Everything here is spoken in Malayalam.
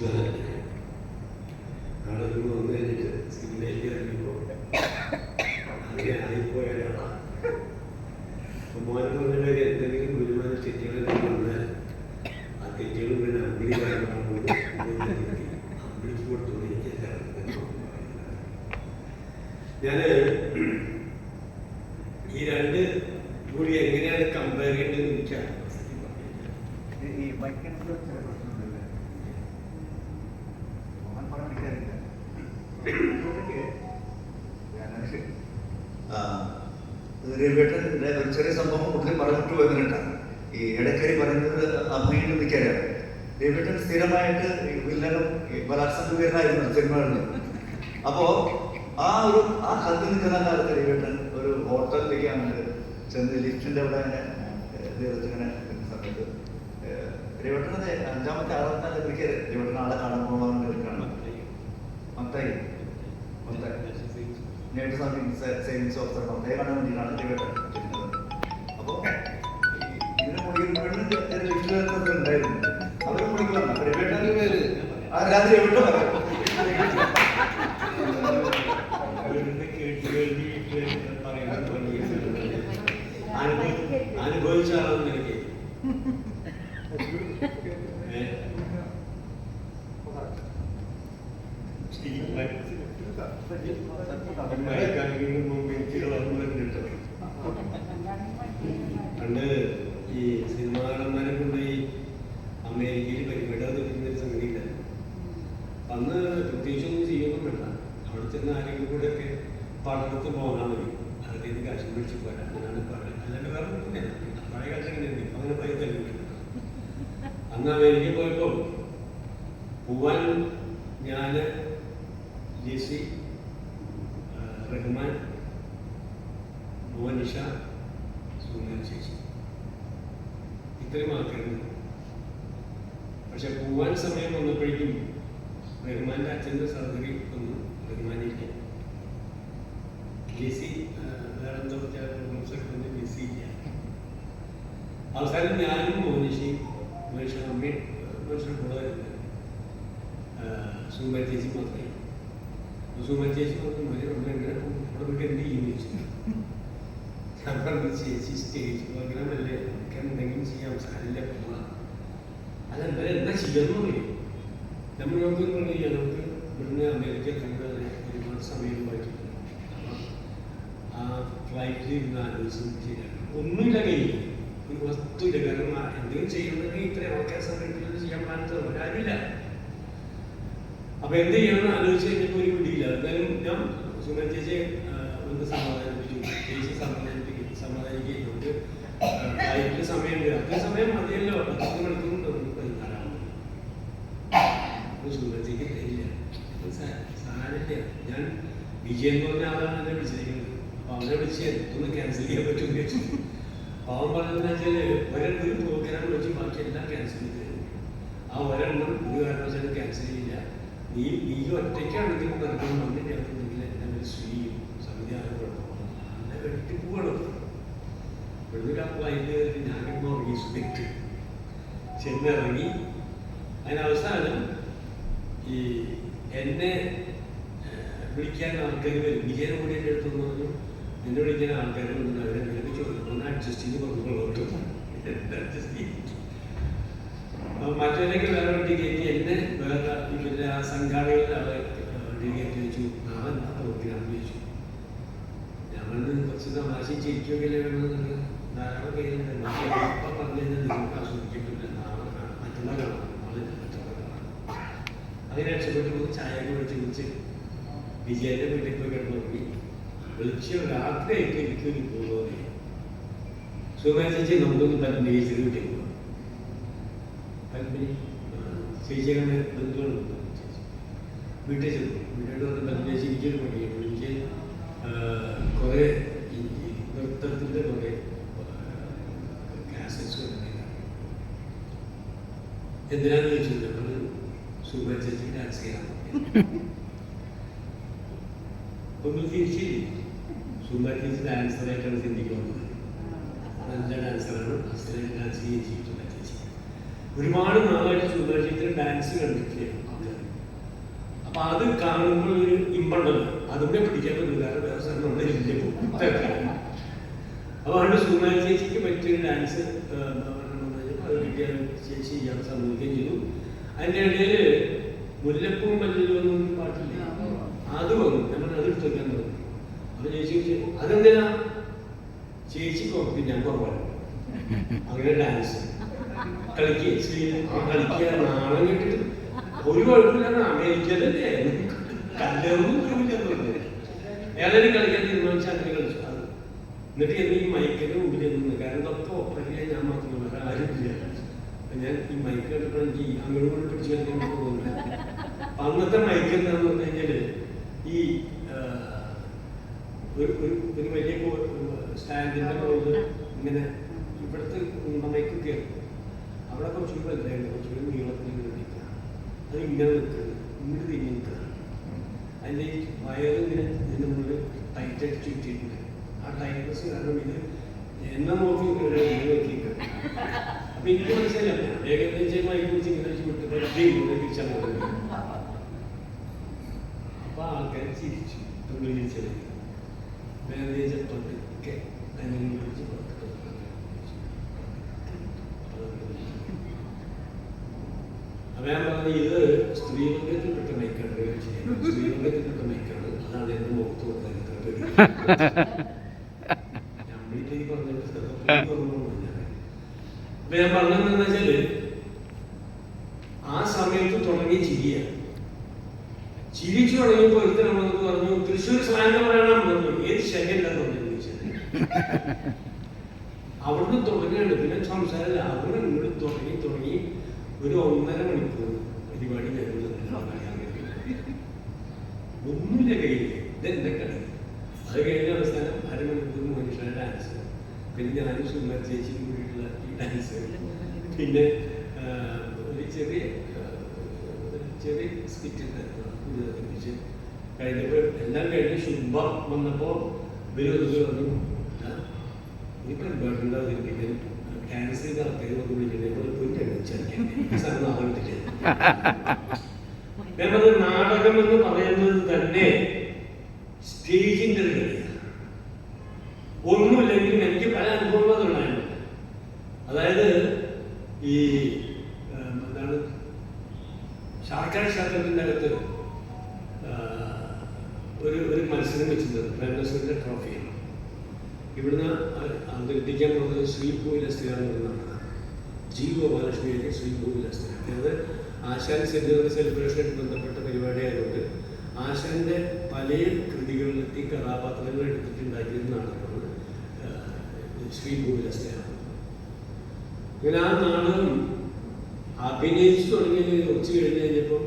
നാളെ വന്നു കഴിഞ്ഞിട്ട് സിനിമയിലേക്ക് ഇറങ്ങിയപ്പോൾ അങ്ങനെ ആയിപ്പോയ ഒരാളാണ് അപ്പോൾ മോൻ പറഞ്ഞ എന്തെങ്കിലും ഗുരുമാന തെറ്റുകൾ വന്നാൽ ആ തെറ്റുകൾ പിന്നെ അമ്പിളി കാരണമാണ് അമ്പിളിക്ക് കൊടുത്തു എനിക്ക് ഞാൻ ഞാനത് രവിവേട്ടന്റെ ഒരു ചെറിയ സംഭവം കൂടുതൽ പറഞ്ഞിട്ട് വന്നിട്ടാണ് ഈ ഇടക്കരി പറയുന്നത് അഭിനയം നിൽക്കാനാണ് രവിട്ടൻ സ്ഥിരമായിട്ട് വില്ലനും ഈ ബലാത്സംഗമായിരുന്നു സിനിമകളിൽ അപ്പോ ആ ഒരു ആ കത്ത് നിൽക്കുന്ന കാലത്ത് രവിട്ടൻ ഒരു ഹോട്ടലിലേക്ക് അങ്ങോട്ട് ചെന്ന് ലിഫ്റ്റിന്റെ അവിടെ ഇങ്ങനെ നിൽക്കുന്ന സമയത്ത് രവിവേട്ടനത് അഞ്ചാമത്തെ ആറാമത്തെ എനിക്ക് രവിട്ടൻ ആളെ കാണാൻ എടുക്കണം മത്തായി മത്തായി. നേരിട്ട് സമയം സേവിങ്സ് ഓഫീസർ മത്തായി കാണാൻ വേണ്ടിയിട്ടാണ് അപ്പോൾ ഇതിന് മുടിയിൽ ഉണ്ടായിരുന്നു. അവരും ആ രാത്രി എവിടെ പറയാം പണ്ട് ഈ സിനിമാ നടന്മാരെ കൊണ്ട് ഈ അമേരിക്കയിൽ പരിപാടി നിൽക്കുന്ന ഒരു സംഗതി ഉണ്ടായിരുന്നു അന്ന് പ്രത്യേകിച്ചൊന്നും ചെയ്യൊന്നും വേണ്ട അവിടെ ചെന്ന് ആരെങ്കിലും കൂടെ ഒക്കെ പടർത്ത് പോകാൻ മതി. അതിൽ നിന്ന് കാശ് പിടിച്ച് പോരാ. അങ്ങനെയാണ് പറയുന്നത് അല്ലാണ്ട് വേറെ ഒന്നുമില്ല പഴയ കാലത്ത് അങ്ങനെ പോയി തന്നെ അന്ന് അമേരിക്കയിൽ പോയപ്പോൾ പോവാൻ ഞാൻ ജെസി ആ, റഹ്മാൻ മോനിഷ സുമൻ ചേച്ചി ഇത്രയും ആൾക്കാരുണ്ട്. പക്ഷെ പോവാൻ സമയം വന്നപ്പോഴേക്കും റഹ്മാന്റെ അച്ഛന്റെ സർജറി വന്നു റഹ്മാനില്ല ലിസി വേറെ എന്തോ ചില പ്രോബ്ലംസ് ഒക്കെ വന്ന് ലിസി ഇല്ല. അവസാനം ഞാനും മോനിഷയും മനുഷ്യ അമ്മയും മനുഷ്യ കൂടെ സുമ ചേച്ചി മാത്രമേ സുമ ചേച്ചി പറഞ്ഞു മോനെ നമ്മൾ എങ്ങനെ അവിടെ പോയിട്ട് എന്ത് ചെയ്യും ചോദിച്ചു ഞാൻ പറഞ്ഞു ചേച്ചി സ്റ്റേജ് പ്രോഗ്രാം അല്ലേ നമുക്ക് എന്തെങ്കിലും ചെയ്യാം സാരില്ല പോവാം. അല്ല എന്തായാലും എന്താ ചെയ്യാന്ന് പറയും നമ്മൾ നമുക്ക് പറഞ്ഞു കഴിഞ്ഞാൽ നമുക്ക് ഇവിടുന്ന് അമേരിക്ക കണ്ടാൽ ഒരുപാട് സമയം അപ്പം ആ ഫ്ലൈറ്റിൽ ഇരുന്ന് ആലോചിച്ചും ശരിയാണ് ഒന്നുമില്ല കയ്യിൽ. ഒരു വസ്തുവില്ല കാരണം എന്തെങ്കിലും ചെയ്യണമെങ്കിൽ ഇത്രയും ആൾക്കാർ സംഘടിപ്പിച്ചത് ചെയ്യാൻ പാടില്ല. കാര്യമില്ല അപ്പൊ എന്ത് ചെയ്യണം ആലോചിച്ച് കഴിഞ്ഞപ്പോൾ ഒരു പിടിയില്ല. എന്തായാലും ഞാൻ സുമൻ ചേച്ചിയെ ഒന്ന് സമാധാനിപ്പിച്ചു ചേച്ചി സമാധാനിപ്പിക്കും. സമാധാനിക്കുന്നുണ്ട് ഫ്ലൈറ്റിൽ സമയമുണ്ട്. അത്ര സമയം മതിയല്ലോ. പത്ത് മണിക്കൂർ പതിനാലാം സുമത്തേക്ക് തരില്ല. അത് സാ- സാരമില്ല. ഞാൻ വിജയൻ പറഞ്ഞ ആളാണ് എന്നെ വിളിച്ചിരിക്കുന്നത്. അപ്പൊ അവനെ വിളിച്ച് ഒന്ന് ക്യാൻസൽ ചെയ്യാൻ പറ്റും അവൻ പറഞ്ഞതെന്ന് വെച്ചാൽ പ്രോഗ്രാം വെച്ച് ബാക്കി എല്ലാം ക്യാൻസൽ ചെയ്ത് ആ ഒരെണ്ണം ഒരു കാരണവശാലും ക്യാൻസൽ ചെയ്യില്ല. നീ നീ ഒരു ശ്രീയും സംവിധാനം കുഴപ്പമില്ല എന്നെ വെട്ടി പോകണം ഇവിടുന്ന് ആ ഫ്ലൈറ്റ് കയറി ഞാനിപ്പോൾ സുഖിട്ട് ചെന്നിറങ്ങി. അതിനവസാനം ഈ എന്നെ വിളിക്കാൻ ആൾക്കാർ വരും. വിജയൻ കൂടി എന്റെ അടുത്ത് വന്ന് പറഞ്ഞു എന്നെ വിളിക്കാൻ ആൾക്കാർ വന്നു അവരെ നിനക്ക് അഡ്ജസ്റ്റ് ചെയ്ത് പറഞ്ഞോളൂ അഡ്ജസ്റ്റ് ചെയ്യും മറ്റവരൊക്കെ വേറെ വണ്ടി കയറ്റി എന്നെ വേറെ ആ സംഘാടകരുടെ വെച്ചു. നാളെ എന്താ പ്രോഗ്രാം ചോദിച്ചു. ഞങ്ങൾ കുറച്ച് തമാശ ചിരിക്കുകയല്ലേ വേണമെന്നുണ്ട് ധാരാളം പേരുണ്ട്. അപ്പം പറഞ്ഞു നിങ്ങൾക്ക് കാണാം. അങ്ങനെ രക്ഷപ്പെട്ടു പോകും ചായയൊക്കെ വിളിച്ച് കുടിച്ച് വിജയന്റെ വീട്ടിൽ പോയി കിടന്നുറങ്ങി വിളിച്ച് രാത്രിയായിട്ട് എനിക്കൊരു പോകുന്നത് സുഖം ചേച്ചി പറ്റുന്ന വീട്ടിൽ പോകാം ചേച്ചിയുടെ ബന്ധുക്കളുണ്ട് വീട്ടിൽ ചെന്നു. വീട്ടിൽ വന്ന് പറഞ്ഞ ചേച്ചി എനിക്കൊരു പണിയുണ്ട് എനിക്ക് കുറേ നൃത്തത്തിന്റെ കുറേ കാസറ്റ്സ് എന്തിനാന്ന് ചോദിച്ചു നമ്മൾ സുമ ചേച്ചി ഡാൻസ് ചെയ്യാൻ ഒന്നും തിരിച്ചില്ലേ സുമ ചേച്ചി ഡാൻസറായിട്ടാണ് ചിന്തിക്കുന്നത് നല്ല ഡാൻസറാണ് അസലായിട്ട് ഡാൻസ് ചെയ്യുകയും ചെയ്യും സുമ ചേച്ചി ഒരുപാട് നാളായിട്ട് സുന്ദരചിത്ര ഡാൻസ് കണ്ടിട്ടില്ല. ആൾക്കാർ അപ്പൊ അത് കാണുമ്പോൾ ഒരു ഇമ്പണ്ടല്ലോ. അതുകൂടെ പിടിക്കാൻ പറ്റില്ല. കാരണം വേറെ സാധനം ഒന്നും ഇല്ല അപ്പൊ അതുകൊണ്ട് സുന്ദര ചേച്ചിക്ക് പറ്റിയൊരു ഡാൻസ് അത് കിട്ടിയ ചേച്ചി ചെയ്യാൻ സമ്മതിക്കുകയും ചെയ്തു. അതിന്റെ ഇടയിൽ മുല്ലപ്പൂ മല്ലൊന്നും പാട്ടില്ല? അത് വന്നു. നമ്മൾ അത് എടുത്ത് വെക്കാൻ തോന്നി അപ്പൊ ചേച്ചി അതെന്തിനാ? ചേച്ചി ഞാൻ കുറവാണ്. അങ്ങനെ ഡാൻസ് കളിക്കുക കളിക്കുക നാളെ കേട്ടിട്ട് ഒരു കുഴപ്പമില്ല അമേരിക്കയിലല്ലേ? കല്ലൊന്നും ഏതായാലും കളിക്കാൻ തീരുമാനിച്ചാൽ അങ്ങനെ കളിച്ചു. എന്നിട്ട് എന്ന് ഈ മൈക്കിന്റെ മുമ്പിൽ നിന്ന് കാരണം ഇതൊക്കെ ഓപ്പറേറ്റ് ഞാൻ മാത്രമല്ല വേറെ ആരും ഇല്ല. ഞാൻ ഈ മൈക്ക് കണ്ടപ്പോൾ എനിക്ക് അങ്ങോട്ടും ഇങ്ങോട്ടും പിടിച്ചു കളിക്കാൻ തോന്നുന്നില്ല അപ്പൊ അന്നത്തെ മൈക്ക് എന്താന്ന് പറഞ്ഞു കഴിഞ്ഞാൽ ഈ ഒരു ഒരു വലിയ സ്റ്റാൻഡിന്റെ ഇങ്ങനെ ഇവിടുത്തെ മൈക്ക് കയറും. അവിടെ കുറച്ചുകൂടി വലുതായിട്ട് കുറച്ചുകൂടി നീളത്തിൽ ഇങ്ങനെ നിൽക്കുക അത് ഇങ്ങനെ നിൽക്കുന്നത് ഇങ്ങോട്ട് തിരിഞ്ഞ് നിൽക്കുക അതിന്റെ ഈ വയറിങ്ങനെ ഇതിന്റെ മുകളിൽ ടൈറ്റായിട്ട് ചുറ്റിയിട്ടുണ്ട്. ആ ടൈറ്റ്നസ് കാരണം ഇത് എന്നെ നോക്കി ഇങ്ങനെ ഇങ്ങനെ അപ്പൊ എനിക്ക് മനസ്സിലായില്ല. ഏകദേശം പിടിച്ച് ഇങ്ങനെ വിട്ടപ്പോൾ ഇങ്ങനെ തിരിച്ചാൽ അപ്പൊ ആൾക്കാർ ചിരിച്ചു. തുള്ളി ചിരിച്ചത് മാനേജർ പതുക്കെ അതിനെ കുറിച്ച് പുറത്ത് അപ്പൊ ഞാൻ പറഞ്ഞത് ഇത് സ്ത്രീലിംഗത്തിൽപ്പെട്ട മൈക്കാണ് സ്ത്രീലിംഗത്തിൽപ്പെട്ട മൈക്കാണ് അതാണ് എന്റെ മുഖത്ത് കൊടുക്കാൻ ഇത്ര പേര് പറഞ്ഞിട്ട് ഞാൻ വെച്ചാൽ ആ സമയത്ത് തുടങ്ങിയ ചിരിയാണ് ചിരിച്ചു തുടങ്ങിയപ്പോ ഒരുത്തരം വന്നിട്ട് പറഞ്ഞു തൃശ്ശൂർ സ്ലാങ് പറയണം പറഞ്ഞു. ഏത് ശരിയല്ലെന്ന് പറഞ്ഞു അവിടുന്ന് തുടങ്ങിയാണ് പിന്നെ സംസാരമില്ല. അവിടെ ഇങ്ങോട്ട് തുടങ്ങി തുടങ്ങി ഒരു ഒന്നര മണിക്കൂർ പരിപാടി ഞങ്ങൾ ഒന്നുമില്ല കയ്യിൽ ഇതെന്റെ കട അത് കഴിഞ്ഞ അവസാനം അരമണിക്കൂർ മനുഷ്യരുടെ ഡാൻസ് പിന്നെ ഞാനും സുന്ദർ ചേച്ചിയും കൂടിയിട്ടുള്ള ഈ ഡാൻസ് പിന്നെ ഒരു ചെറിയ ചെറിയ സ്കിറ്റ് കഴിഞ്ഞപ്പോൾ എല്ലാം കഴിഞ്ഞ് ശുഭ വന്നപ്പോൾ ഇവർ ഇനി പറഞ്ഞു "ആ, ഈ പരിപാടി ഉണ്ടാവും ക്യാൻസർ ചെയ്ത ആൾക്കാർ വന്ന് വിളിക്കണേ പറഞ്ഞ നാടകം എന്ന് പറയുന്നത് തന്നെ സ്റ്റേജിന്റെ ഒരു എനിക്ക് പല അനുഭവങ്ങളുണ്ടായിരുന്നു. അതായത് ഈ എന്താണ് ശാർക്കാർ ക്ഷേത്രത്തിന്റെ അകത്ത് ഒരു ഒരു മത്സരം വെച്ചിരുന്നത് പ്രേംനസറിന്റെ ട്രോഫിയാണ്. ഇവിടുന്ന് അവതരിപ്പിക്കാൻ പോകുന്നത് ശ്രീഭൂവിൽ സ്ഥിരം പറയുന്നതാണ് ജി ഗോപാലകൃഷ്ണയുടെ ശ്രീ അസ്ഥിര അത് ആശാൻ സെഞ്ചുറി സെലിബ്രേഷനായിട്ട് ബന്ധപ്പെട്ട പരിപാടിയായതുകൊണ്ട് ആശാന്റെ പല കൃതികളിലെത്തി കഥാപാത്രങ്ങൾ എടുത്തിട്ടുണ്ടാക്കിയ ഒരു നാടകമാണ് ശ്രീഭൂവിൽ അസ്ഥിര ഇങ്ങനെ ആ നാടകം അഭിനയിച്ചു തുടങ്ങി കുറച്ച് കഴിഞ്ഞ് കഴിഞ്ഞപ്പം